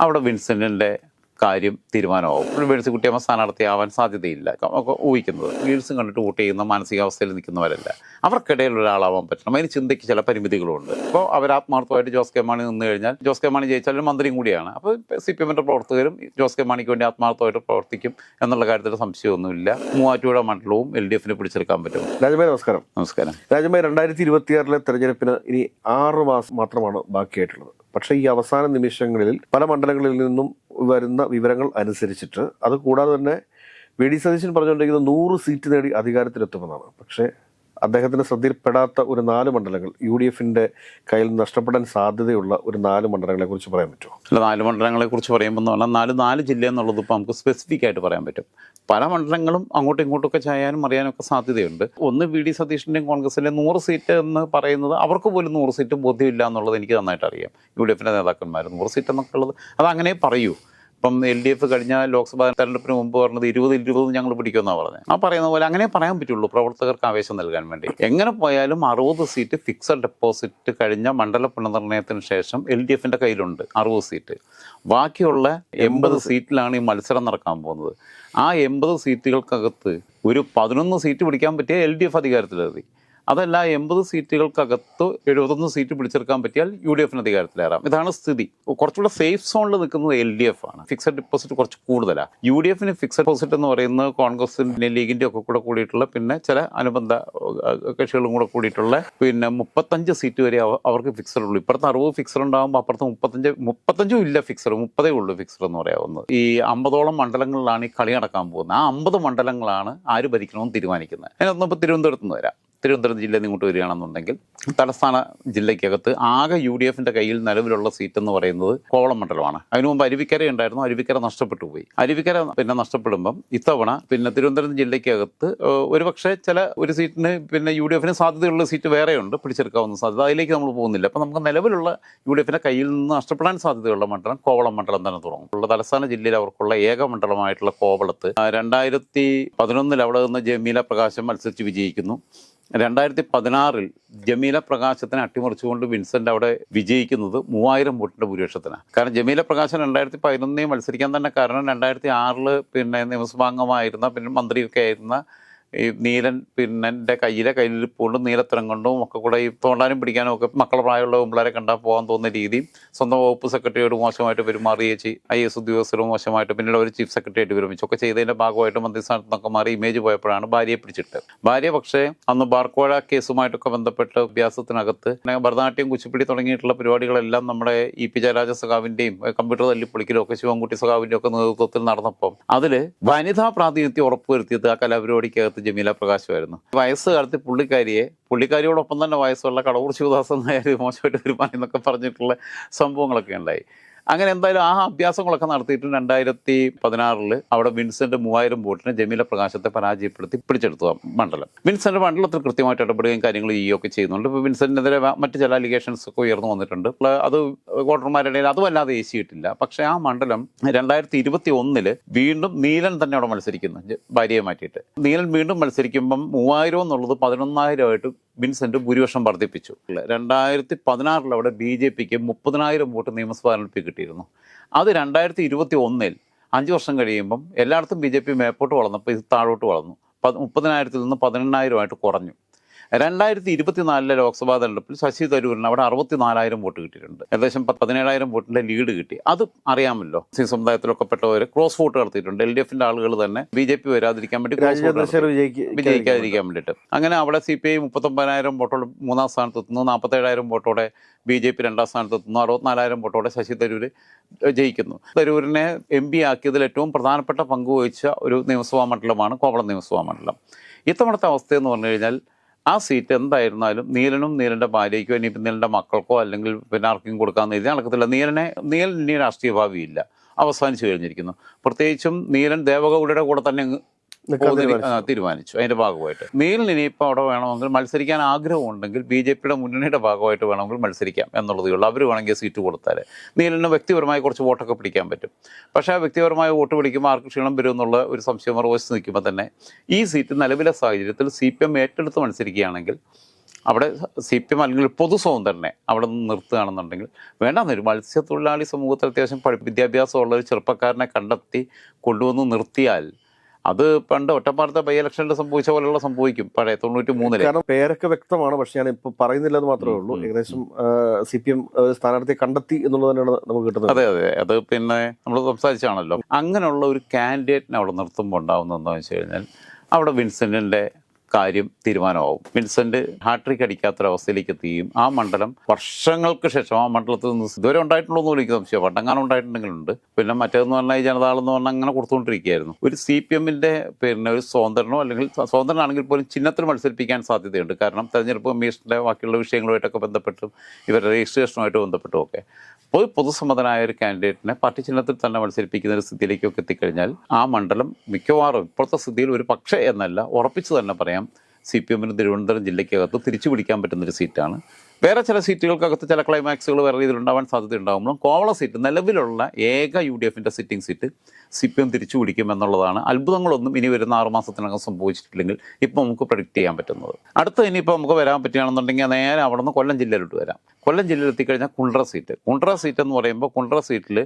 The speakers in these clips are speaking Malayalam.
അവിടെ വിൻസെന്റിന്റെ കാര്യം തീരുമാനമാവും. ഒരു സ്ഥാനാർത്ഥി സ്ഥാനാർത്ഥിയാവാൻ സാധ്യതയില്ല. ഒക്കെ ഊഹിക്കുന്നത്. റീൽസും കണ്ടിട്ട് വോട്ട് ചെയ്യുന്ന മാനസികാവസ്ഥയിൽ നിൽക്കുന്നവരല്ല. അവർക്കിടയിൽ ഒരാളാവാൻ പറ്റണം. അതിന് ചിന്തയ്ക്ക് ചില പരിമിതികളുണ്ട്. അപ്പോൾ അവർ ആത്മാർത്ഥമായിട്ട് ജോസ് കെ മാണി നിന്ന് കഴിഞ്ഞാൽ ജോസ് കെ മാണി ജയിച്ചാൽ ഒരു മന്ത്രിയും കൂടിയാണ്. അപ്പോൾ സി പി എമ്മിന്റെ പ്രവർത്തകരും ജോസ് കെ മാണിക്ക് വേണ്ടി ആത്മാർത്ഥമായിട്ട് പ്രവർത്തിക്കും എന്നുള്ള കാര്യത്തിൽ സംശയമൊന്നുമില്ല. മൂവാറ്റുപുഴ മണ്ഡലവും എൽ ഡി എഫിന് പിടിച്ചെടുക്കാൻ പറ്റും. രാജഭായ് നമസ്കാരം. നമസ്കാരം. രാജഭായ് രണ്ടായിരത്തി ഇരുപത്തിയാറിലെ തെരഞ്ഞെടുപ്പിന് ഇനി ആറ് മാസം മാത്രമാണ് ബാക്കിയായിട്ടുള്ളത്. പക്ഷേ ഈ അവസാന നിമിഷങ്ങളിൽ പല മണ്ഡലങ്ങളിൽ നിന്നും വരുന്ന വിവരങ്ങൾ അനുസരിച്ചിട്ട് അത് കൂടാതെ തന്നെ വി ഡി സതീശൻ പറഞ്ഞുകൊണ്ടിരിക്കുന്നത് നൂറ് സീറ്റ് നേടി അധികാരത്തിലെത്തുമെന്നാണ്. പക്ഷേ അദ്ദേഹത്തിന് ശ്രദ്ധയിൽപ്പെടാത്ത ഒരു നാല് മണ്ഡലങ്ങൾ യു ഡി എഫിന്റെ കയ്യിൽ നഷ്ടപ്പെടാൻ സാധ്യതയുള്ള ഒരു നാല് മണ്ഡലങ്ങളെ കുറിച്ച് പറയാൻ പറ്റുമോ? അല്ല നാല് മണ്ഡലങ്ങളെ കുറിച്ച് പറയുമ്പോൾ എന്ന് പറഞ്ഞാൽ നാല് നാല് ജില്ല എന്നുള്ളത് ഇപ്പോൾ നമുക്ക് സ്പെസിഫിക് ആയിട്ട് പറയാൻ പറ്റും. പല മണ്ഡലങ്ങളും അങ്ങോട്ടും ഇങ്ങോട്ടും ഒക്കെ ചായാനും അറിയാനും ഒക്കെ സാധ്യതയുണ്ട്. ഒന്ന് വി ഡി സതീഷിന്റെയും കോൺഗ്രസിന്റെ നൂറ് സീറ്റ് എന്ന് പറയുന്നത് അവർക്ക് പോലും നൂറ് സീറ്റ് ബോധ്യമില്ല എന്നുള്ളത് എനിക്ക് നന്നായിട്ട് അറിയാം. യു ഡി എഫിന്റെ നേതാക്കന്മാർ നൂറ് സീറ്റ് എന്നൊക്കെ ഉള്ളത്. അത് അങ്ങനെ പറയൂ. ഇപ്പം എൽ ഡി എഫ് കഴിഞ്ഞ ലോക്സഭാ തെരഞ്ഞെടുപ്പിന് മുമ്പ് പറഞ്ഞത് ഇരുപത് ഇരുപത് ഞങ്ങൾ പിടിക്കുമെന്നാണ് പറഞ്ഞത്. ആ പറയുന്ന പോലെ അങ്ങനെ പറയാൻ പറ്റുള്ളൂ. പ്രവർത്തകർക്ക് ആവേശം നൽകാൻ വേണ്ടി. എങ്ങനെ പോയാലും അറുപത് സീറ്റ് ഫിക്സഡ് ഡെപ്പോസിറ്റ് കഴിഞ്ഞ മണ്ഡല പുനർനിർണയത്തിന് ശേഷം എൽ ഡി എഫിന്റെ കയ്യിലുണ്ട് അറുപത് സീറ്റ്. ബാക്കിയുള്ള എൺപത് സീറ്റിലാണ് ഈ മത്സരം നടക്കാൻ പോകുന്നത്. ആ എൺപത് സീറ്റുകൾക്കകത്ത് ഒരു പതിനൊന്ന് സീറ്റ് പിടിക്കാൻ പറ്റിയ എൽ ഡി എഫ് അധികാരത്തിലെത്തി. അതല്ല എൺപത് സീറ്റുകൾക്കകത്ത് എഴുപത്തൊന്ന് സീറ്റ് പിടിച്ചെടുക്കാൻ പറ്റിയാൽ യു ഡി എഫിന് അധികാരത്തിലേറാം. ഇതാണ് സ്ഥിതി. കുറച്ചുകൂടെ സേഫ് സോണിൽ നിൽക്കുന്നത് എൽ ഡി എഫ് ആണ്. ഫിക്സഡ് ഡിപ്പോസിറ്റ് കുറച്ച് കൂടുതലാണ് യു ഡി എഫിന് ഫിക്സഡ് ഡിപ്പോസിറ്റ് എന്ന് പറയുന്നത് കോൺഗ്രസിന്റെ ലീഗിന്റെ ഒക്കെ കൂടെ കൂടിയിട്ടുള്ള പിന്നെ ചില അനുബന്ധ കക്ഷികളും കൂടെ കൂടിയിട്ടുള്ള പിന്നെ മുപ്പത്തഞ്ച് സീറ്റ് വരെ അവർക്ക് ഫിക്സഡ് ഉള്ളൂ. ഇപ്പുറത്ത് അറുപത് ഫിക്സഡ് ഉണ്ടാകുമ്പോൾ അപ്പുറത്ത് മുപ്പത്തഞ്ച് മുപ്പത്തഞ്ചും ഇല്ല ഫിക്സഡ് മുപ്പതേ ഉള്ളൂ ഫിക്സഡ് എന്ന് പറയാവുന്നത്. ഈ അമ്പതോളം മണ്ഡലങ്ങളിലാണ് ഈ കളി നടക്കാൻ പോകുന്നത്. ആ അമ്പത് മണ്ഡലങ്ങളാണ് ആര് ഭരിക്കണമെന്ന് തീരുമാനിക്കുന്നത്. അതിനൊന്നും ഇപ്പോൾ തിരുവനന്തപുരത്ത് നിന്ന് വരാം. തിരുവനന്തപുരം ജില്ലയിൽ നിന്ന് ഇങ്ങോട്ട് വരികയാണെന്നുണ്ടെങ്കിൽ തലസ്ഥാന ജില്ലയ്ക്കകത്ത് ആകെ യു ഡി എഫിന്റെ കയ്യിൽ നിലവിലുള്ള സീറ്റ് എന്ന് പറയുന്നത് കോവളം മണ്ഡലമാണ് അതിനു മുമ്പ് അരുവിക്കര ഉണ്ടായിരുന്നു. അരുവിക്കര നഷ്ടപ്പെട്ടു പോയി. അരുവിക്കര പിന്നെ നഷ്ടപ്പെടുമ്പം ഇത്തവണ പിന്നെ തിരുവനന്തപുരം ജില്ലയ്ക്കകത്ത് ഒരുപക്ഷെ ചില ഒരു സീറ്റിന് പിന്നെ യു ഡി എഫിന് സാധ്യതയുള്ള സീറ്റ് വേറെയുണ്ട് പിടിച്ചെടുക്കാവുന്ന സാധ്യത. അതിലേക്ക് നമ്മൾ പോകുന്നില്ല. അപ്പം നമുക്ക് നിലവിലുള്ള യു ഡി എഫിന്റെ കയ്യിൽ നിന്ന് നഷ്ടപ്പെടാൻ സാധ്യതയുള്ള മണ്ഡലം കോവളം മണ്ഡലം തന്നെ തുടങ്ങും. ഉള്ള തലസ്ഥാന ജില്ലയിൽ അവർക്കുള്ള ഏക മണ്ഡലമായിട്ടുള്ള കോവളത്ത് രണ്ടായിരത്തി പതിനൊന്നിൽ അവിടെ നിന്ന് ജമീല പ്രകാശം മത്സരിച്ച് വിജയിക്കുന്നു. രണ്ടായിരത്തി പതിനാറിൽ ജമീല പ്രകാശത്തിനെ അട്ടിമറിച്ചുകൊണ്ട് വിൻസെന്റ് അവിടെ വിജയിക്കുന്നത് മൂവായിരം വോട്ടിന്റെ ഭൂരിപക്ഷത്തിനാണ്. കാരണം ജമീല പ്രകാശൻ രണ്ടായിരത്തി പതിനൊന്നിൽ മത്സരിക്കാൻ തന്നെ കാരണം രണ്ടായിരത്തി ആറിൽ പിന്നെ നിയമസഭാംഗമായിരുന്ന പിന്നെ മന്ത്രിയൊക്കെ ആയിരുന്ന ഈ നീലൻ പിന്നെ എന്റെ കയ്യിലെ കയ്യിലിരിപ്പുകൊണ്ടും നീലത്തരം കൊണ്ടും ഒക്കെ കൂടെ ഈ തോണ്ടാനും പിടിക്കാനും ഒക്കെ മക്കളെ പ്രായമുള്ള പിള്ളേരെ കണ്ടാൽ പോകാൻ തോന്നുന്ന രീതി സ്വന്തം വകുപ്പ് സെക്രട്ടറിയോട് മോശമായിട്ട് പെരുമാറുകയും ചെയ്യും ഐ എസ് ഉദ്യോഗസ്ഥരോട് മോശമായിട്ട് പിന്നീട് ഒരു ചീഫ് സെക്രട്ടറി ആയിട്ട് വിരമിച്ചു ഒക്കെ ചെയ്തതിന്റെ ഭാഗമായിട്ട് മന്ത്രിസ്ഥാനത്ത് നിന്നൊക്കെ മാറി ഇമേജ് പോയപ്പോഴാണ് ഭാര്യയെ പിടിച്ചിട്ട്. ഭാര്യ പക്ഷേ അന്ന് ബാർക്കോഴ കേസുമായിട്ടൊക്കെ ബന്ധപ്പെട്ട് അഭ്യാസത്തിനകത്ത് ഭരതനാട്യം കുച്ചിപ്പിടി തുടങ്ങിയിട്ടുള്ള പരിപാടികളെല്ലാം നമ്മുടെ ഇ പി ജയരാജ സഖാവിന്റെയും കമ്പ്യൂട്ടർ തല്ലിപ്പൊളിക്കലും ഒക്കെ ശിവൻകുട്ടി സഖാവിന്റെയും ഒക്കെ നേതൃത്വത്തിൽ നടന്നപ്പം അതിൽ വനിതാ പ്രാതിനിധ്യം ഉറപ്പുവരുത്തിയത് ആ കലാപരിപാടിക്കകത്ത് ജമീല പ്രകാശമായിരുന്നു. വയസ്സ് കാലത്ത് പുള്ളിക്കാരിയെ പുള്ളിക്കാരിയോടൊപ്പം തന്നെ വയസ്സുള്ള കടവൂർ ശിവദാസൻ നായർ മോശമായിട്ട് വരുമാനം എന്നൊക്കെ പറഞ്ഞിട്ടുള്ള സംഭവങ്ങളൊക്കെ ഉണ്ടായി. അങ്ങനെ എന്തായാലും ആ അഭ്യാസങ്ങളൊക്കെ നടത്തിയിട്ട് രണ്ടായിരത്തി പതിനാറിൽ അവിടെ വിൻസെന്റ് മൂവായിരം വോട്ടിന് ജമീല പ്രകാശത്തെ പരാജയപ്പെടുത്തി പിടിച്ചെടുത്തു മണ്ഡലം. വിൻസെന്റ് മണ്ഡലത്തിൽ കൃത്യമായിട്ട് ഇടപെടുകയും കാര്യങ്ങൾ ചെയ്യുകയൊക്കെ ചെയ്യുന്നുണ്ട്. ഇപ്പോൾ വിൻസെന്റിനെതിരെ മറ്റ് ചില അലിഗേഷൻസ് ഒക്കെ ഉയർന്നു വന്നിട്ടുണ്ട്. അത് വോട്ടർമാരുടെ ഇടയിൽ അതുമല്ലാതെ ഏശിയിട്ടില്ല. പക്ഷേ ആ മണ്ഡലം രണ്ടായിരത്തി ഇരുപത്തി ഒന്നിൽ വീണ്ടും നീലൻ തന്നെ അവിടെ മത്സരിക്കുന്നു. ഭാര്യയെ മാറ്റിയിട്ട്. നീലൻ വീണ്ടും മത്സരിക്കുമ്പം മൂവായിരം എന്നുള്ളത് പതിനൊന്നായിരമായിട്ട് വിൻസെന്റ് ഭൂരിപക്ഷം വർദ്ധിപ്പിച്ചു. രണ്ടായിരത്തി പതിനാറിൽ അവിടെ ബി ജെ പിക്ക് മുപ്പതിനായിരം വോട്ട് നിയമസഭാ തെരഞ്ഞെടുപ്പിൽ കിട്ടിയിരുന്നു. അത് രണ്ടായിരത്തി ഇരുപത്തി ഒന്നിൽ അഞ്ച് വർഷം കഴിയുമ്പം എല്ലായിടത്തും ബി ജെ പി മേപ്പോട്ട് വളർന്നപ്പോൾ ഇത് താഴോട്ട് വളർന്നു. പത് മുപ്പതിനായിരത്തിൽ നിന്ന് പതിനെണ്ണായിരമായിട്ട് കുറഞ്ഞു. രണ്ടായിരത്തി ഇരുപത്തിനാലിലെ ലോക്സഭാ തെരഞ്ഞെടുപ്പിൽ ശശി തരൂരിന് അവിടെ അറുപത്തിനാലായിരം വോട്ട് കിട്ടിയിട്ടുണ്ട്. ഏകദേശം പതിനേഴായിരം വോട്ടിന്റെ ലീഡ് കിട്ടി. അത് അറിയാമല്ലോ. സി സമുദായത്തിലൊക്കെ പെട്ടവർ ക്രോസ് വോട്ട് നടത്തിയിട്ടുണ്ട്. എൽ ഡി എഫിന്റെ ആളുകൾ തന്നെ ബി ജെ പി വരാതിരിക്കാൻ വേണ്ടി വിജയിക്കാതിരിക്കാൻ വേണ്ടിയിട്ട്. അങ്ങനെ അവിടെ സി പി ഐ മുപ്പത്തൊമ്പതിനായിരം വോട്ടോടെ മൂന്നാം സ്ഥാനത്ത് എത്തുന്നു. നാൽപ്പത്തേഴായിരം വോട്ടോടെ ബി ജെ പി രണ്ടാം സ്ഥാനത്ത് എത്തുന്നു. അറുപത്തിനാലായിരം വോട്ടോടെ ശശി തരൂർ ജയിക്കുന്നു. തരൂരിനെ എം പി ആക്കിയതിൽ ഏറ്റവും പ്രധാനപ്പെട്ട പങ്ക് വഹിച്ച ഒരു നിയമസഭാ മണ്ഡലമാണ് കോവളം നിയമസഭാ മണ്ഡലം. ഇത്തവണത്തെ അവസ്ഥയെന്ന് പറഞ്ഞു കഴിഞ്ഞാൽ ആ സീറ്റ് എന്തായിരുന്നാലും നീലനും നീലന്റെ ഭാര്യയ്ക്കോ ഇനി നീലന്റെ മക്കൾക്കോ അല്ലെങ്കിൽ പിന്നെ ആർക്കും കൊടുക്കാമെന്ന് എഴുതി നടക്കത്തില്ല. നീലനെ നീലൻ ഇനി രാഷ്ട്രീയ ഭാവിയില്ല അവസാനിച്ചു കഴിഞ്ഞിരിക്കുന്നു. പ്രത്യേകിച്ചും നീലൻ ദേവഗൗഡയുടെ കൂടെ തന്നെ തീരുമാനിച്ചു. അതിന്റെ ഭാഗമായിട്ട്. മേലിന് ഇനിയിപ്പോൾ അവിടെ വേണമെങ്കിൽ മത്സരിക്കാൻ ആഗ്രഹമുണ്ടെങ്കിൽ ബി ജെ പിയുടെ മുന്നണിയുടെ ഭാഗമായിട്ട് വേണമെങ്കിൽ മത്സരിക്കാം എന്നുള്ളതേ ഉള്ളൂ. അവർ വേണമെങ്കിൽ സീറ്റ് കൊടുത്താൽ മേലിന് വ്യക്തിപരമായി കുറച്ച് വോട്ടൊക്കെ പിടിക്കാൻ പറ്റും. പക്ഷേ ആ വ്യക്തിപരമായ വോട്ട് പിടിക്കുമ്പോൾ ആർക്ക് ക്ഷീണം വരും എന്നുള്ള ഒരു സംശയം മറുവശത്ത് നിൽക്കുമ്പോൾ തന്നെ ഈ സീറ്റ് നിലവിലെ സാഹചര്യത്തിൽ സി പി എം ഏറ്റെടുത്ത് മത്സരിക്കുകയാണെങ്കിൽ അവിടെ സി പി എം അല്ലെങ്കിൽ പൊതു തന്നെ അവിടെ നിന്ന് നിർത്തുകയാണെന്നുണ്ടെങ്കിൽ വേണ്ടെന്ന് ഒരു മത്സ്യത്തൊഴിലാളി സമൂഹത്തിൽ അത്യാവശ്യം വിദ്യാഭ്യാസമുള്ള ഒരു ചെറുപ്പക്കാരനെ കണ്ടെത്തി കൊണ്ടുവന്ന് നിർത്തിയാൽ അത് പണ്ട് ഒറ്റപ്പാലത്തെ ബൈ ഇലക്ഷനിൽ സംഭവിച്ച പോലെയുള്ള സംഭവിക്കും. പഴയ തൊണ്ണൂറ്റി മൂന്നിൽ കാരണം പേരൊക്കെ വ്യക്തമാണ് പക്ഷെ ഞാൻ ഇപ്പൊ പറയുന്നില്ലെന്ന് മാത്രമേ ഉള്ളൂ. ഏകദേശം സി പി എം സ്ഥാനാർത്ഥിയെ കണ്ടെത്തി എന്നുള്ളത് തന്നെയാണ് നമുക്ക് കിട്ടുന്നത്. അതെ അതെ. അത് പിന്നെ നമ്മൾ സംസാരിച്ചാണല്ലോ. അങ്ങനെയുള്ള ഒരു കാൻഡിഡേറ്റിനെ അവിടെ നിർത്തുമ്പോൾ ഉണ്ടാവുന്ന എന്താണെന്ന് വെച്ച് കഴിഞ്ഞാൽ അവിടെ വിൻസെന്റിന്റെ കാര്യം തീരുമാനമാവും. വിൻസെന്റ് ഹാട്രിക് അടിക്കാത്തൊരവസ്ഥയിലേക്ക് എത്തുകയും ആ മണ്ഡലം വർഷങ്ങൾക്ക് ശേഷം ആ മണ്ഡലത്തിൽ നിന്ന് ഇതുവരെ ഉണ്ടായിട്ടുള്ളൂ എനിക്ക് സംശയം പണ്ടങ്ങാനും ഉണ്ടായിട്ടുണ്ടെങ്കിലുണ്ട്. പിന്നെ മറ്റേതെന്ന് പറഞ്ഞാൽ ഈ ജനതാളെന്ന് പറഞ്ഞാൽ അങ്ങനെ കൊടുത്തുകൊണ്ടിരിക്കുകയായിരുന്നു. ഒരു സി പി എമ്മിന്റെ പിന്നെ ഒരു സ്വതന്ത്രനോ അല്ലെങ്കിൽ സ്വതന്ത്രനാണെങ്കിൽ പോലും ചിഹ്നത്തിൽ മത്സരിപ്പിക്കാൻ സാധ്യതയുണ്ട്. കാരണം തെരഞ്ഞെടുപ്പ് കമ്മീഷന്റെ ബാക്കിയുള്ള വിഷയങ്ങളുമായിട്ടൊക്കെ ബന്ധപ്പെട്ടും ഇവരുടെ രജിസ്ട്രേഷനുമായിട്ട് ബന്ധപ്പെട്ടും ഒക്കെ അപ്പോൾ പൊതുസമ്മതനായ ഒരു കാൻഡിഡേറ്റിനെ പാർട്ടി ചിഹ്നത്തിൽ തന്നെ മത്സരിപ്പിക്കുന്ന ഒരു സ്ഥിതിയിലേക്കൊക്കെ എത്തിക്കഴിഞ്ഞാൽ ആ മണ്ഡലം മിക്കവാറും ഇപ്പോഴത്തെ സ്ഥിതിയിൽ ഒരു പക്ഷേ എന്നല്ല ഉറപ്പിച്ചു തന്നെ പറയാം സി പി എമ്മിന് തിരുവനന്തപുരം ജില്ലയ്ക്കകത്ത് തിരിച്ചു പിടിക്കാൻ പറ്റുന്നൊരു സീറ്റാണ്. വേറെ ചില സീറ്റുകൾക്കകത്ത് ചില ക്ലൈമാക്സുകൾ വേറെ രീതിയിൽ ഉണ്ടാവാൻ സാധ്യത ഉണ്ടാകുമ്പോഴും കോവള സീറ്റ് നിലവിലുള്ള ഏക യു ഡി എഫിന്റെ sitting seat C P M തിരിച്ചു പിടിക്കും എന്നുള്ളതാണ്. അത്ഭുതങ്ങളൊന്നും ഇനി വരുന്ന ആറ് മാസത്തിനകം സംഭവിച്ചിട്ടില്ലെങ്കിൽ ഇപ്പോൾ നമുക്ക് പ്രൊഡിക്റ്റ് ചെയ്യാൻ പറ്റുന്നത്. അടുത്ത ഇനിയിപ്പോൾ നമുക്ക് വരാൻ പറ്റുകയാണെന്നുണ്ടെങ്കിൽ നേരെ അവിടെ നിന്ന് കൊല്ലം ജില്ലയിലോട്ട് വരാം. കൊല്ലം ജില്ലയിൽ എത്തിക്കഴിഞ്ഞാൽ കുണ്ട്ര സീറ്റ് കുണ്ട്ര സീറ്റ് എന്ന് പറയുമ്പോൾ കുണ്ട്ര സീറ്റിൽ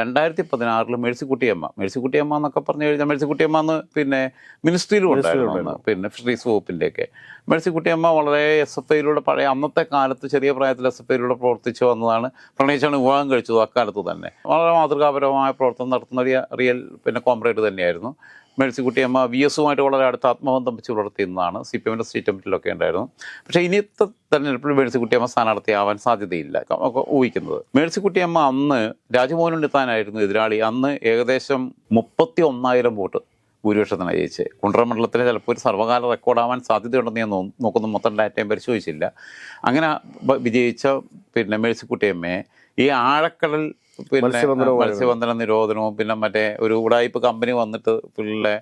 രണ്ടായിരത്തി പതിനാറിൽ മേഴ്സിക്കുട്ടിയമ്മ. മേഴ്സിക്കുട്ടിയമ്മ എന്നൊക്കെ പറഞ്ഞു കഴിഞ്ഞാൽ മേഴ്സിക്കുട്ടിയമ്മ എന്ന് പിന്നെ മിനിസ്ട്രിയിലും ഉണ്ടായിരുന്നു പിന്നെ ഫിഷറീസ് വകുപ്പിന്റെയൊക്കെ മേഴ്സിക്കുട്ടിയമ്മ വളരെ എസ് എഫ് ഐയിലൂടെ പഴയ അന്നത്തെ കാലത്ത് ചെറിയ പ്രായത്തിൽ എസ് എഫ് ഐയിലൂടെ പ്രവർത്തിച്ചു വന്നതാണ്. പ്രണയിച്ചാണ് വിവാഹം കഴിച്ചത് അക്കാലത്ത് തന്നെ. വളരെ മാതൃകാപരമായ പ്രവർത്തനം നടത്തുന്ന ഒരു റിയൽ പിന്നെ കോംപ്രേറ്റ് തന്നെയായിരുന്നു. മേഴ്സിക്കുട്ടിയമ്മ വി എസുമായിട്ട് വളരെ അടുത്ത ആത്മബന്ധം വെച്ച് പുലർത്തിയിരുന്നതാണ്. സി പി എമ്മിന്റെ സ്റ്റേറ്റ് കമ്മിറ്റിയിലൊക്കെ ഉണ്ടായിരുന്നു. പക്ഷേ ഇനിയത്തെ തെരഞ്ഞെടുപ്പിൽ മേഴ്സിക്കുട്ടിയമ്മ സ്ഥാനാർത്ഥിയാവാൻ സാധ്യതയില്ല. ഊഹിക്കുന്നത്. മേഴ്സിക്കുട്ടിയമ്മ അന്ന് രാജ്മോഹൻ ഉണ്ണിത്താനായിരുന്നു എതിരാളി. അന്ന് ഏകദേശം മുപ്പത്തി ഒന്നായിരം വോട്ട് ഭൂരിപക്ഷത്തിന് ജയിച്ച്. കുണ്ട്ര മണ്ഡലത്തിൽ ചിലപ്പോൾ ഒരു സർവകാല റെക്കോർഡാവാൻ സാധ്യതയുണ്ടെന്ന് ഞാൻ നോക്കുന്നു മൊത്തം ഡാറ്റയും പരിശോധിച്ചില്ല. അങ്ങനെ വിജയിച്ച പിന്നെ മേഴ്സിക്കുട്ടിയമ്മയെ ഈ ആഴക്കടൽ പിന്നെ മത്സ്യബന്ധന നിരോധനവും പിന്നെ മറ്റേ ഒരു ഉടായ്പ കമ്പനി വന്നിട്ട് പിള്ളെ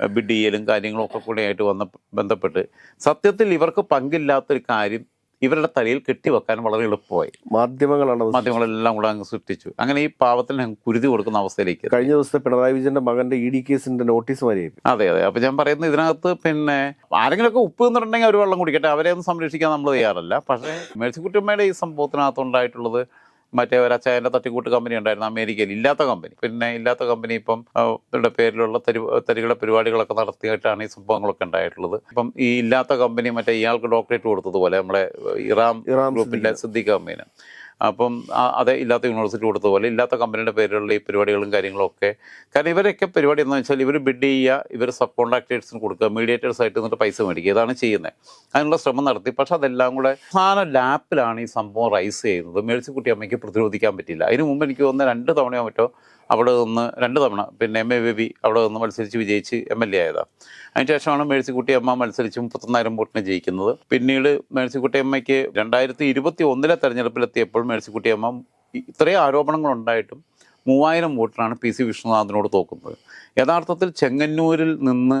ബിഡ് ചെയ്യലും കാര്യങ്ങളും ഒക്കെ കൂടെ ആയിട്ട് വന്ന ബന്ധപ്പെട്ട് സത്യത്തിൽ ഇവർക്ക് പങ്കില്ലാത്തൊരു കാര്യം ഇവരുടെ തലയിൽ കെട്ടിവെക്കാൻ വളരെ എളുപ്പമായി. മാധ്യമങ്ങളാണ് മാധ്യമങ്ങളെല്ലാം കൂടെ അങ്ങ് സൃഷ്ടിച്ചു. അങ്ങനെ ഈ പാവത്തിന് കുരുതി കൊടുക്കുന്ന അവസ്ഥയിലേക്ക് കഴിഞ്ഞ ദിവസത്തെ പിണറായി വിജയന്റെ മകന്റെ ഇ ഡി കേസിന്റെ നോട്ടീസ് വരെ അതെ അതെ. അപ്പൊ ഞാൻ പറയുന്നത് ഇതിനകത്ത് പിന്നെ ആരെങ്കിലുമൊക്കെ ഉപ്പ് നിന്നിട്ടുണ്ടെങ്കിൽ അവർ വെള്ളം കുടിക്കട്ടെ. അവരെ ഒന്നും സംരക്ഷിക്കാൻ നമ്മൾ തയ്യാറല്ല. പക്ഷേ മേഴ്സിക്കുട്ടിയമ്മയുടെ ഈ സംഭവത്തിനകത്ത് ഉണ്ടായിട്ടുള്ളത് മറ്റേ ഒരു അച്ചായന്റെ തട്ടിക്കൂട്ട് കമ്പനി ഉണ്ടായിരുന്നു അമേരിക്കയിൽ. ഇല്ലാത്ത കമ്പനി പിന്നെ ഇല്ലാത്ത കമ്പനി ഇപ്പം ഇവരുടെ പേരിലുള്ള തരി തരികളെ പരിപാടികളൊക്കെ നടത്തിയിട്ടാണ് ഈ സംഭവങ്ങളൊക്കെ ഉണ്ടായിട്ടുള്ളത്. ഇപ്പം ഈ ഇല്ലാത്ത കമ്പനി മറ്റേ ഇയാൾക്ക് ഡോക്ടറേറ്റ് കൊടുത്തതുപോലെ നമ്മളെ ഇറാം ഇറാം ഗ്രൂപ്പിന്റെ സിദ്ദിഖ്. കമ്പനി അപ്പം അത് ഇല്ലാത്ത യൂണിവേഴ്സിറ്റി കൊടുത്ത പോലെ ഇല്ലാത്ത കമ്പനിയുടെ പേരിലുള്ള ഈ പരിപാടികളും കാര്യങ്ങളും ഒക്കെ കാരണം ഇവരൊക്കെ പരിപാടി എന്താണെന്ന് വെച്ചാൽ ഇവർ ബിഡ് ചെയ്യുക ഇവർ സബ് കോൺട്രാക്ടേഴ്സിന് കൊടുക്കുക മീഡിയേറ്റേഴ്സ് ആയിട്ട് എന്നിട്ട് പൈസ മേടിക്കുക ഇതാണ് ചെയ്യുന്നത്. അതിനുള്ള ശ്രമം നടത്തി. പക്ഷെ അതെല്ലാം കൂടെ സാധന ലാപ്പിലാണ് ഈ സംഭവം റൈസ് ചെയ്യുന്നത്. മേഴ്സിക്കുട്ടി അമ്മയ്ക്ക് പ്രതിരോധിക്കാൻ പറ്റില്ല. അതിന് മുമ്പ് എനിക്ക് തോന്നുന്ന രണ്ട് തവണയോ മറ്റോ അവിടെ നിന്ന് രണ്ട് തവണ. പിന്നെ എം എ ബേബി അവിടെ നിന്ന് മത്സരിച്ച് വിജയിച്ച് എം എൽ എ ആയതാണ് അതിനുശേഷമാണ് മേഴ്സിക്കുട്ടി അമ്മ മത്സരിച്ച് മുപ്പത്തൊന്നായിരം വോട്ടിന് ജയിക്കുന്നത്. പിന്നീട് മേഴ്സിക്കുട്ടി അമ്മയ്ക്ക് രണ്ടായിരത്തി ഇരുപത്തി ഒന്നിലെ തെരഞ്ഞെടുപ്പിലെത്തിയപ്പോൾ മേഴ്സിക്കുട്ടി അമ്മ ഇത്രയും ആരോപണങ്ങളുണ്ടായിട്ടും മൂവായിരം വോട്ടിനാണ് പി സി വിഷ്ണുനാഥിനോട് തോക്കുന്നത്. യഥാർത്ഥത്തിൽ ചെങ്ങന്നൂരിൽ നിന്ന്